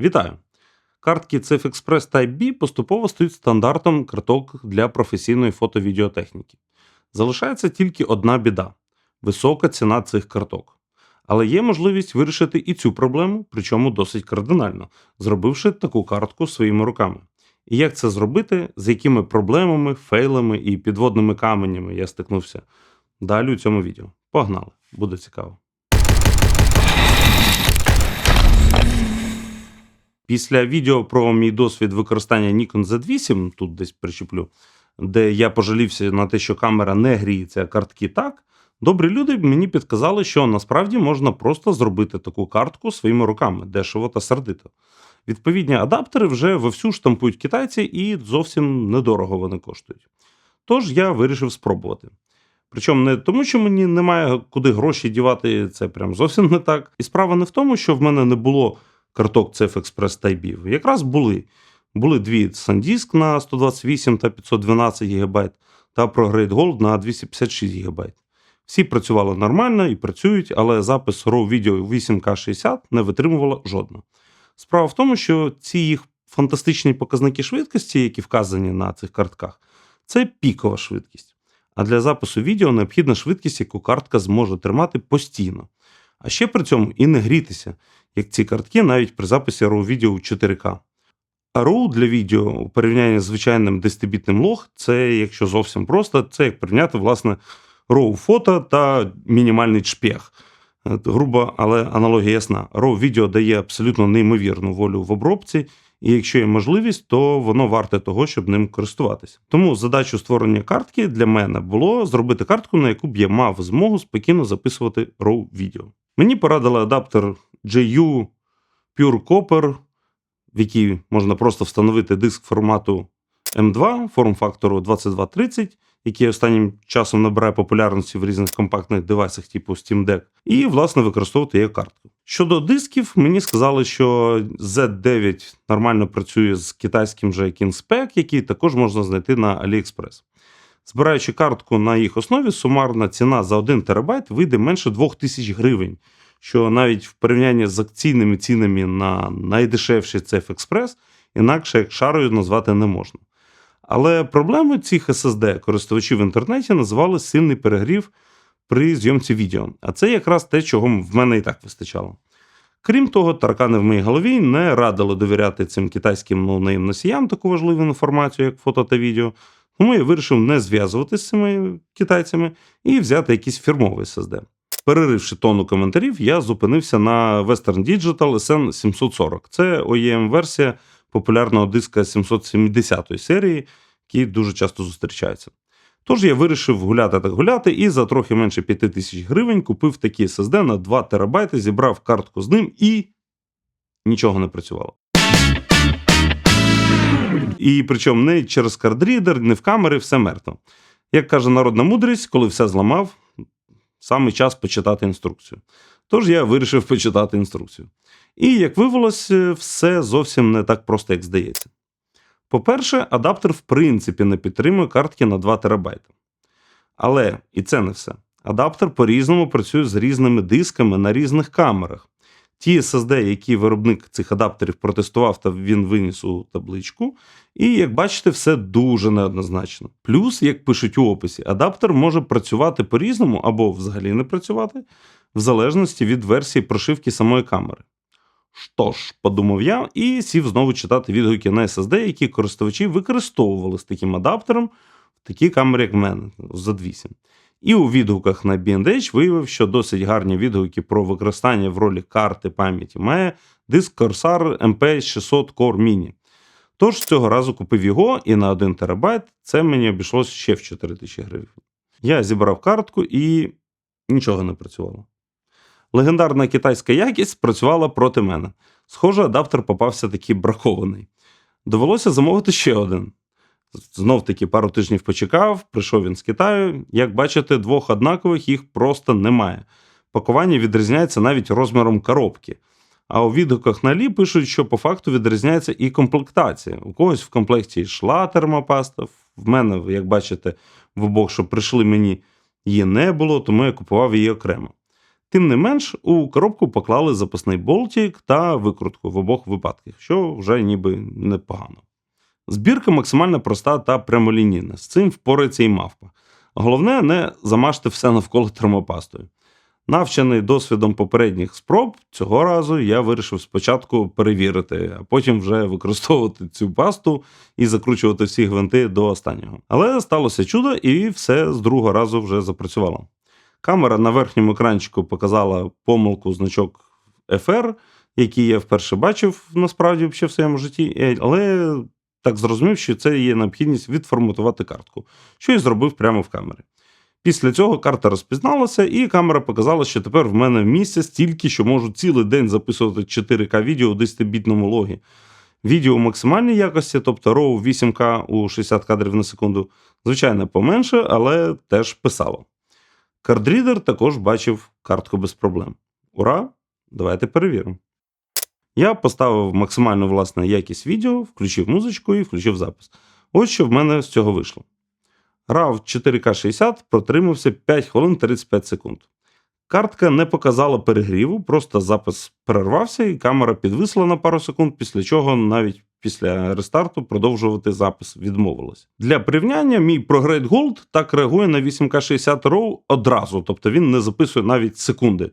Вітаю! Картки CF Express Type B поступово стають стандартом карток для професійної фото-відеотехніки. Залишається тільки одна біда висока ціна цих карток. Але є можливість вирішити і цю проблему, причому досить кардинально, зробивши таку картку своїми руками. І як це зробити, з якими проблемами, фейлами і підводними каменями я стикнувся далі у цьому відео. Погнали, буде цікаво. Після відео про мій досвід використання Nikon Z8, тут десь причеплю, де я пожалівся на те, що камера не гріється, а картки так. Добрі люди мені підказали, що насправді можна просто зробити таку картку своїми руками, дешево та сердито. Відповідні адаптери вже вовсю штампують китайці і зовсім недорого вони коштують. Тож я вирішив спробувати. Причому не тому, що мені немає куди гроші дівати, це прям зовсім не так. І справа не в тому, що в мене не було карток Express Type. Якраз були. Були дві SanDisk на 128 та 512 ГБ та ProGrade Gold на 256 ГБ. Всі працювали нормально і працюють, але запис RAW відео 8К60 не витримувала жодна. Справа в тому, що ці їх фантастичні показники швидкості, які вказані на цих картках, це пікова швидкість. А для запису відео необхідна швидкість, яку картка зможе тримати постійно. А ще при цьому і не грітися, як ці картки навіть при записі RAW відео у 4К. А RAW для відео у порівнянні з звичайним 10-бітним лог, це, якщо зовсім просто, це як порівняти, власне, RAW фото та мінімальний чпех. Грубо, але аналогія ясна. RAW відео дає абсолютно неймовірну волю в обробці, і якщо є можливість, то воно варте того, щоб ним користуватися. Тому задачу створення картки для мене було зробити картку, на яку б я мав змогу спокійно записувати RAW відео. Мені порадили адаптер JU Pure Copper, в який можна просто встановити диск формату M2 форм-фактору 2230, який останнім часом набирає популярності в різних компактних девайсах, типу Steam Deck, і, власне, використовувати її картку. Щодо дисків, мені сказали, що Z9 нормально працює з китайським же KingSpec, який також можна знайти на AliExpress. Збираючи картку на їх основі, сумарна ціна за 1 терабайт вийде менше 2000 гривень, що навіть в порівнянні з акційними цінами на найдешевший CF Express інакше як шарою назвати не можна. Але проблемою цих SSD користувачі в інтернеті називали сильний перегрів при зйомці відео. А це якраз те, чого в мене і так вистачало. Крім того, таркани в моїй голові не радили довіряти цим китайським ноунейм носіям таку важливу інформацію, як фото та відео. Тому я вирішив не зв'язуватися з цими китайцями і взяти якийсь фірмовий SSD. Переривши тонну коментарів, я зупинився на Western Digital SN740. Це OEM-версія популярного диска 770 серії, який дуже часто зустрічається. Тож я вирішив гуляти так гуляти, і за трохи менше 5 тисяч гривень купив такий SSD на 2 терабайти, зібрав картку з ним і нічого не працювало. І причому не через кардрідер, не в камери, все мертво. Як каже народна мудрість, коли все зламав, саме час почитати інструкцію. Тож я вирішив почитати інструкцію. І, як виявилось, все зовсім не так просто, як здається. По-перше, адаптер в принципі не підтримує картки на 2 ТБ. Але і це не все. Адаптер по-різному працює з різними дисками на різних камерах. Ті SSD, які виробник цих адаптерів протестував, та він виніс у табличку. І, як бачите, все дуже неоднозначно. Плюс, як пишуть у описі, адаптер може працювати по-різному або взагалі не працювати, в залежності від версії прошивки самої камери. Що ж, подумав я, і сів знову читати відгуки на SSD, які користувачі використовували з таким адаптером в такій камері, як в мене, Z8. І у відгуках на B&H виявив, що досить гарні відгуки про використання в ролі карти пам'яті має диск Corsair MP600 Core Mini. Тож цього разу купив його, і на 1 терабайт це мені обійшлось ще в 4 тисячі гривень. Я зібрав картку і нічого не працювало. Легендарна китайська якість працювала проти мене. Схоже, адаптер попався такий бракований. Довелося замовити ще один. Знов таки пару тижнів почекав, прийшов він з Китаю. Як бачите, двох однакових їх просто немає. Пакування відрізняється навіть розміром коробки. А у відгуках на Лі пишуть, що по факту відрізняється і комплектація. У когось в комплекті йшла термопаста. В мене, як бачите, в обох, що прийшли мені, її не було, тому я купував її окремо. Тим не менш, у коробку поклали запасний болтик та викрутку в обох випадках, що вже ніби непогано. Збірка максимально проста та прямолінійна. З цим впорається і мавпа. Головне, не замажте все навколо термопастою. Навчений досвідом попередніх спроб, цього разу я вирішив спочатку перевірити, а потім вже використовувати цю пасту і закручувати всі гвинти до останнього. Але сталося чудо, і все з другого разу вже запрацювало. Камера на верхньому екранчику показала помилку значок FR, який я вперше бачив насправді в своєму житті, е, але так зрозумів, що це є необхідність відформатувати картку, що і зробив прямо в камері. Після цього карта розпізналася, і камера показала, що тепер в мене місця стільки, що можу цілий день записувати 4К відео у 10-бітному логі. Відео максимальній якості, тобто RAW 8К у 60 кадрів на секунду, звичайно, поменше, але теж писало. Кардрідер також бачив картку без проблем. Ура! Давайте перевіримо. Я поставив максимальну власне якість відео, включив музичку і включив запис. Ось що в мене з цього вийшло. RAW 4К60 протримався 5 хвилин 35 секунд. Картка не показала перегріву, просто запис перервався, і камера підвисла на пару секунд, після чого навіть після рестарту продовжувати запис відмовилась. Для порівняння, мій ProGrade Gold так реагує на 8К60 RAW одразу, тобто він не записує навіть секунди.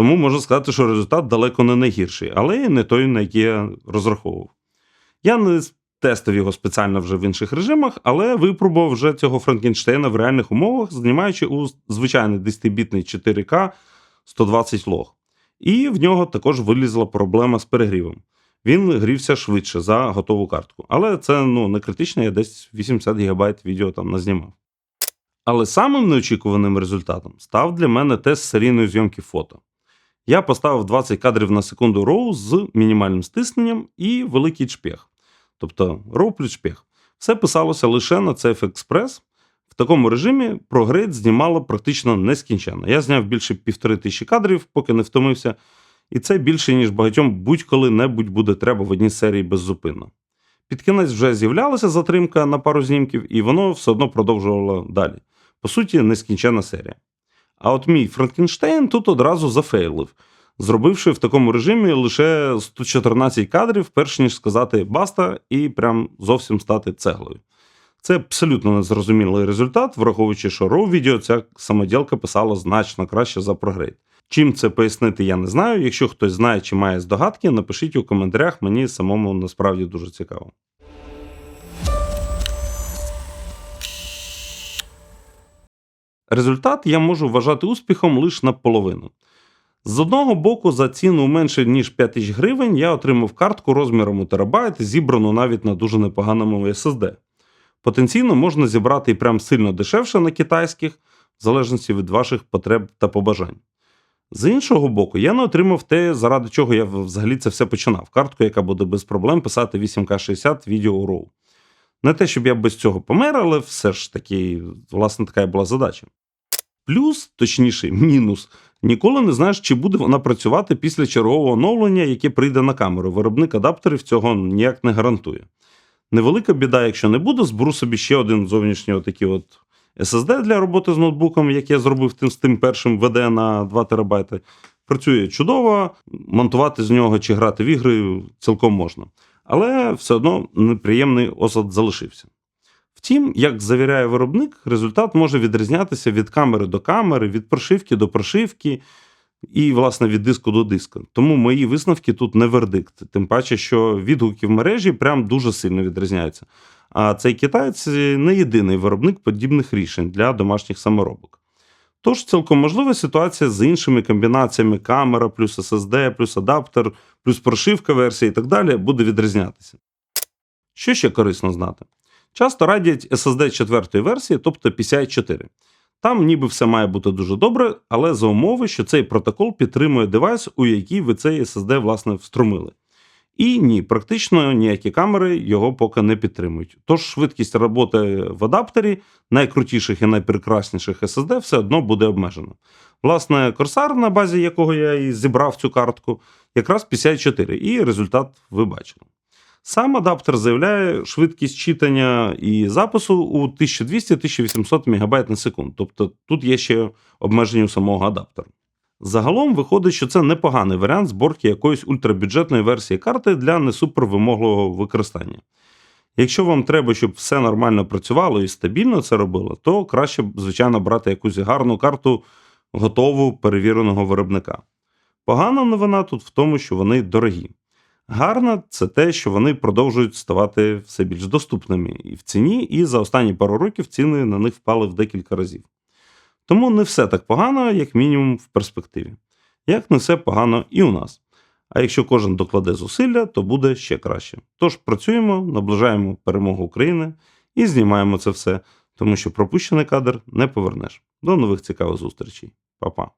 Тому можна сказати, що результат далеко не найгірший, але не той, на який я розраховував. Я не тестив його спеціально вже в інших режимах, але випробував вже цього Франкенштейна в реальних умовах, знімаючи у звичайний 10-бітний 4К 120 лог. І в нього також вилізла проблема з перегрівом. Він грівся швидше за готову картку. Але це ну, не критично, я десь 80 ГБ відео там назнімав. Але самим неочікуваним результатом став для мене тест серійної зйомки фото. Я поставив 20 кадрів на секунду RAW з мінімальним стисненням і великий чпех. Тобто RAW плюс чпех. Все писалося лише на CF Express. В такому режимі прогрейд знімало практично нескінченно. Я зняв більше півтори тисячі кадрів, поки не втомився. І це більше, ніж багатьом будь-коли-небудь буде треба в одній серії беззупинно. Під кінець вже з'являлася затримка на пару знімків, і воно все одно продовжувало далі. По суті, нескінченна серія. А от мій Франкенштейн тут одразу зафейлив, зробивши в такому режимі лише 114 кадрів, перш ніж сказати баста і прям зовсім стати цеглою. Це абсолютно незрозумілий результат, враховуючи, що RAW відео ця самоділка писала значно краще за прогрейд. Чим це пояснити, я не знаю. Якщо хтось знає чи має здогадки, напишіть у коментарях, мені самому насправді дуже цікаво. Результат я можу вважати успіхом лише наполовину. З одного боку, за ціну менше ніж 5 тисяч гривень, я отримав картку розміром у терабайт, зібрану навіть на дуже непоганому SSD. Потенційно можна зібрати і прям сильно дешевше на китайських, в залежності від ваших потреб та побажань. З іншого боку, я не отримав те, заради чого я взагалі це все починав. Картку, яка буде без проблем писати 8К60 відео RAW. Не те, щоб я без цього помер, але все ж таки, власне, така була задача. Плюс, точніше, мінус, ніколи не знаєш, чи буде вона працювати після чергового оновлення, яке прийде на камеру. Виробник адаптерів цього ніяк не гарантує. Невелика біда, якщо не буде, зберу собі ще один зовнішній отакий от SSD для роботи з ноутбуком, як я зробив тим, з тим першим VD на 2 ТБ. Працює чудово, монтувати з нього чи грати в ігри цілком можна. Але все одно неприємний осад залишився. Втім, як завіряє виробник, результат може відрізнятися від камери до камери, від прошивки до прошивки і, власне, від диску до диска. Тому мої висновки тут не вердикт. Тим паче, що відгуки в мережі прям дуже сильно відрізняються. А цей китаєць не єдиний виробник подібних рішень для домашніх саморобок. Тож, цілком можлива ситуація з іншими комбінаціями камера, плюс SSD, плюс адаптер, плюс прошивка версія і так далі буде відрізнятися. Що ще корисно знати? Часто радять SSD 4 версії, тобто PCI 4. Там ніби все має бути дуже добре, але за умови, що цей протокол підтримує девайс, у який ви цей SSD власне вструмили. І ні, практично ніякі камери його поки не підтримують. Тож швидкість роботи в адаптері найкрутіших і найпрекрасніших SSD все одно буде обмежена. Власне, Corsair, на базі якого я і зібрав цю картку, якраз 54, і результат ви бачили. Сам адаптер заявляє швидкість читання і запису у 1200-1800 МБ на секунду. Тобто тут є ще обмеження у самого адаптеру. Загалом виходить, що це непоганий варіант зборки якоїсь ультрабюджетної версії карти для несупервимогливого використання. Якщо вам треба, щоб все нормально працювало і стабільно це робило, то краще, звичайно, брати якусь гарну карту готову перевіреного виробника. Погана новина тут в тому, що вони дорогі. Гарна це те, що вони продовжують ставати все більш доступними і в ціні, і за останні пару років ціни на них впали в декілька разів. Тому не все так погано, як мінімум, в перспективі. Як не все погано і у нас. А якщо кожен докладе зусилля, то буде ще краще. Тож працюємо, наближаємо перемогу України і знімаємо це все, тому що пропущений кадр не повернеш. До нових цікавих зустрічей. Па-па.